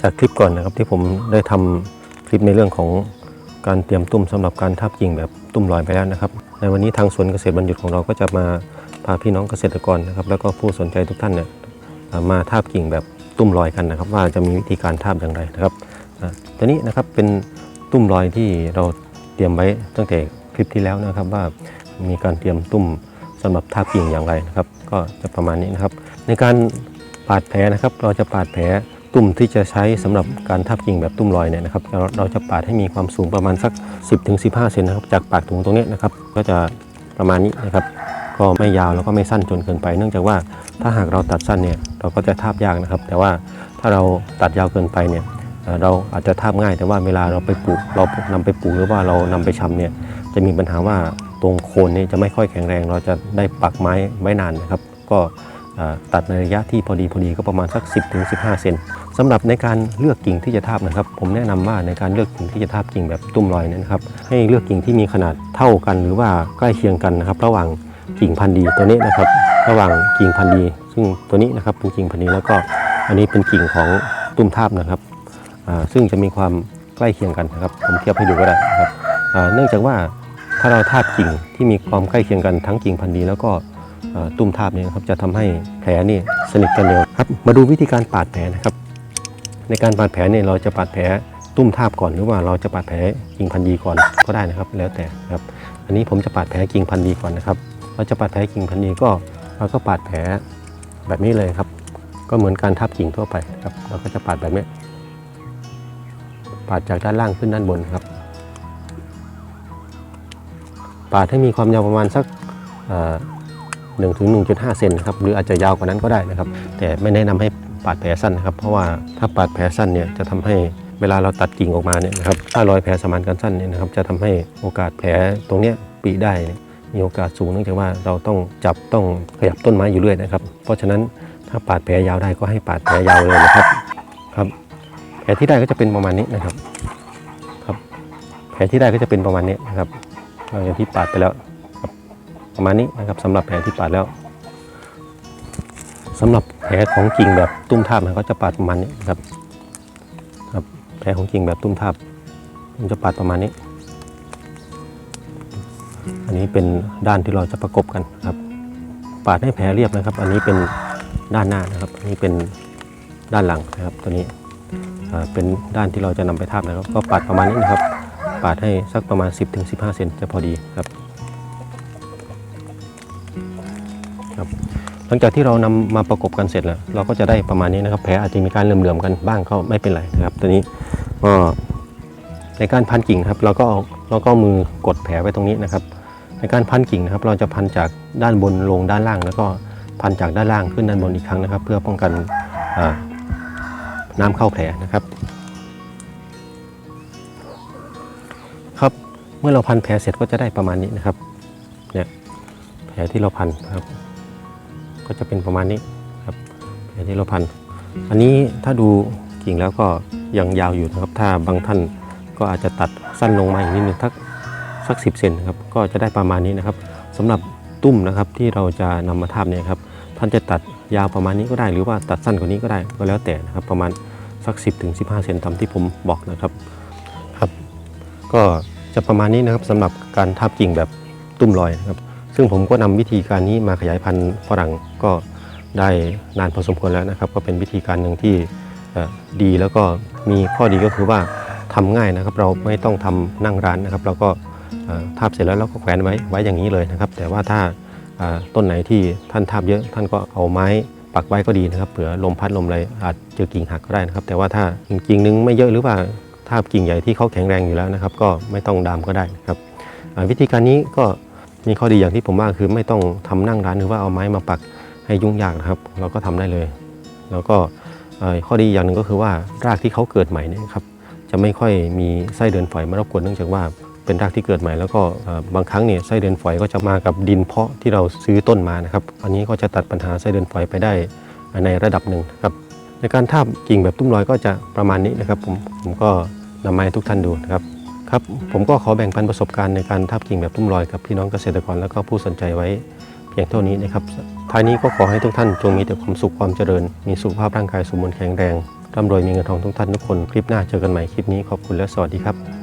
จากคลิปก่อนนะครับที่ผมได้ทำคลิปในเรื่องของการเตรียมตุ้มสำหรับการทาบกิ่งแบบตุ้มลอยไปแล้วนะครับ ในวันนี้ทางสวนเกษตรบรรยุของเราก็จะมาพาพี่น้องเกษตรกรนะครับ แล้วก็ผู้สนใจทุกท่านเนี่ยมาทาบกิ่งแบบตุ้มลอยกันนะครับ ว่าจะมีวิธีการทาบอย่างไรนะครับอ่าตัวนี้นะครับเป็นตุ้มลอยที่เราเตรียมไว้ตั้งแต่คลิปที่แล้วนะครับ ว่ามีการเตรียมตุ้มสำหรับทาบกิ่งอย่างไรนะครับ ก็จะประมาณนี้นะครับ ในการปาดแผลนะครับ เราจะปาดแผล ตุ่มที่จะใช้สำหรับการทับกิ่งแบบตุ้มลอยเนี่ยนะครับเราจะปาดให้มีความสูงประมาณสัก 10-15 เซนนะครับจากปากถุงตรงนี้นะครับก็จะประมาณนี้นะครับก็ไม่ยาวแล้วก็ไม่สั้นจนเกินไป เนื่องจากว่าถ้าหากเราตัดสั้นเนี่ยเราก็จะทาบยากนะครับ แต่ว่าถ้าเราตัดยาวเกินไปเนี่ยเราอาจจะทาบง่าย แต่ว่าเวลาเราไปปลูกเรานำไปปลูกหรือว่าเรานำไปชำเนี่ยจะมีปัญหาว่าตรงโคนนี่จะไม่ค่อยแข็งแรง เราจะได้ปักไม้ไว้นานนะครับ ก็ ตัดในระยะที่พอดีพอดีก็ประมาณสัก 10-15 เซนสำหรับในการเลือกกิ่งที่จะทาบนะครับ ผมแนะนำว่าในการเลือกกิ่งที่จะทาบกิ่งแบบตุ้มลอยนะครับ ให้เลือกกิ่งที่มีขนาดเท่ากันหรือว่าใกล้เคียงกันนะครับ ระหว่างกิ่งพันธุ์ดีตัวนี้นะครับ ระหว่างกิ่งพันธุ์ดี ซึ่งตัวนี้นะครับเป็นกิ่งพันธุ์ดีแล้วก็อันนี้เป็นกิ่งของตุ้มทาบนะครับซึ่งจะมีความใกล้เคียงกันนะครับ ผมเทียบให้ดูก็ได้นะครับเนื่องจากว่าถ้าเราทาบกิ่งที่มีความใกล้เคียงกันทั้งกิ่งพันธุ์ดีแล้วก็ ตุ้มทาบเนี่นะครับจะทำให้แผลนี่สนิทกันเร็วครับ มาดูวิธีการปาดแผลนะครับ ในการปาดแผลเนี่ยเราจะปาดแผลตุ้มทาบก่อนหรือว่าเราจะปาดแผลกิ่งพันธุ์ดีก่อนก็ได้นะครับ แล้วแต่ครับ อันนี้ผมจะปาดแผลกิ่งพันธุ์ดีก่อนนะครับ เราจะปาดแผลกิ่งพันธุ์ดีก็เราก็ปาดแผลแบบนี้เลยครับ ก็เหมือนการทับกิ่งทั่วไปครับ เราก็จะปาดแบบนี้ปาดจากด้านล่างขึ้นด้านบนครับ ปาดให้มีความยาวประมาณสัก หนึ่งถึงหนึ่งจุดห้าเซนนะครับหรืออาจจะยาวกว่านั้นก็ได้นะครับ แต่ไม่แนะนำให้ปาดแผลสั้นนะครับ เพราะว่าถ้าปาดแผลสั้นเนี่ยจะทำให้เวลาเราตัดกิ่งออกมาเนี่ยนะครับถ้ารอยแผลสมานกันสั้นเนี่ยนะครับจะทำให้โอกาสแผลตรงเนี้ยปีได้มีโอกาสสูงเนื่องจากว่าเราต้องจับต้องขยับต้นไม้อยู่เรื่อยนะครับ เพราะฉะนั้นถ้าปาดแผลยาวได้ก็ให้ปาดแผลยาวเลยนะครับครับ แผลที่ได้ก็จะเป็นประมาณนี้นะครับครับ แผลที่ได้ก็จะเป็นประมาณนี้นะครับหลังจากที่ปาดไปแล้ว ประมาณนี้นะครับสำหรับแผลที่ปาดแล้วสำหรับแผลของกิ่งแบบตุ้มทาบนะก็จะปาดประมาณนี้นะครับครับ แผลของกิ่งแบบตุ้มทาบมันจะปาดประมาณนี้ อันนี้เป็นด้านที่เราจะประกบกันครับ ปาดให้แผลเรียบนะครับ อันนี้เป็นด้านหน้านะครับอันนี้เป็นด้านหลังนะครับ ตัวนี้เป็นด้านที่เราจะนำไปทาบนะครับ ก็ปาดประมาณนี้นะครับ ปาดให้สักประมาณ 10-15เซนจะพอดีครับ ครับ หลังจากที่เรานำมาประกบกันเสร็จแล้ว เราก็จะได้ประมาณนี้นะครับ แผลอาจจะมีการเหลื่อมๆกันบ้างก็ไม่เป็นไรนะครับตัวนี้ก็ในการพันกิ่งครับ เราก็เราก็มือกดแผลไว้ตรงนี้นะครับ ในการพันกิ่งนะครับ เราจะพันจากด้านบนลงด้านล่าง แล้วก็พันจากด้านล่างขึ้นด้านบนอีกครั้งนะครับ เพื่อป้องกันน้ำเข้าแผลนะครับ ครับเมื่อเราพันแผลเสร็จก็จะได้ประมาณนี้นะครับเนี่ยแผลที่เราพันนะครับ ก็จะเป็นประมาณนี้ครับแผลที่เราพัน อันนี้ถ้าดูกิ่งแล้วก็ยังยาวอยู่นะครับ ถ้าบางท่านก็อาจจะตัดสั้นลงมาอีกนิดนึงสักสักสิเซนครับก็จะได้ประมาณนี้นะครับสำหรับตุ้มนะครับที่เราจะนำมาทาบเนี่ยครับ ท่านจะตัดยาวประมาณนี้ก็ได้ หรือว่าตัดสั้นกว่านี้ก็ได้ก็แล้วแต่นะครับ ประมาณสัก 10ถึง15 เซนตามที่ผมบอกนะครับครับ ก็จะประมาณนี้นะครับสำหรับการทับกิ่งแบบตุ้มลอยนะครับ ซึ่งผมก็นำวิธีการนี้มาขยายพันธุ์ฝรั่งก็ได้นานพอสมควรแล้วนะครับ ก็เป็นวิธีการหนึ่งที่ดีแล้วก็มีข้อดีก็คือว่าทำง่ายนะครับ เราไม่ต้องทำนั่งร้านนะครับ เราก็ทาบเสร็จแล้วเราก็แขวนไว้ไว้อย่างนี้เลยนะครับ แต่ว่าถ้าต้นไหนที่ท่านทาบเยอะท่านก็เอาไม้ปักไว้ก็ดีนะครับเผื่อลมพัดลมอะไรอาจเจอกิ่งหักก็ได้นะครับ แต่ว่าถ้ากิ่งหนึงไม่เยอะหรือว่าทาบกิ่งใหญ่ที่เขาแข็งแรงอยู่แล้วนะครับ ก็ไม่ต้องดามก็ได้นะครับวิธีการนี้ก็ มีข้อดีอย่างที่ผมว่าคือไม่ต้องทำนั่งร้านหรือว่าเอาไม้มาปักให้ยุ่งยากนะครับ เราก็ทำได้เลย แล้วก็ข้อดีอย่างหนึ่งก็คือว่ารากที่เขาเกิดใหม่นี่ครับจะไม่ค่อยมีไส้เดินฝอยมารบกวนเนื่องจากว่าเป็นรากที่เกิดใหม่ แล้วก็บางครั้งเนี่ยไส้เดือนฝอยก็จะมากับดินเพาะที่เราซื้อต้นมานะครับ อันนี้ก็จะตัดปัญหาไส้เดือนฝอยไปได้ในระดับหนึ่งครับ ในการทาบกิ่งแบบตุ้มลอยก็จะประมาณนี้นะครับ ผมผมก็นำมาให้ทุกท่านดูนะครับ ครับผมก็ขอแบ่งปันประสบการณ์ในการทาบกิ่งแบบทุ่มลอยกับพี่น้องเกษตรกรและก็ผู้สนใจไว้เพียงเท่านี้นะครับท้ายนี้ก็ขอให้ทุกท่านจงมีแต่ความสุขความเจริญ มีสุขภาพร่างกายสมบูรณ์แข็งแรงร่ำรวยมีเงินทองทุกท่านทุกคน คลิปหน้าเจอกันใหม่คลิปนี้ขอบคุณและสวัสดีครับ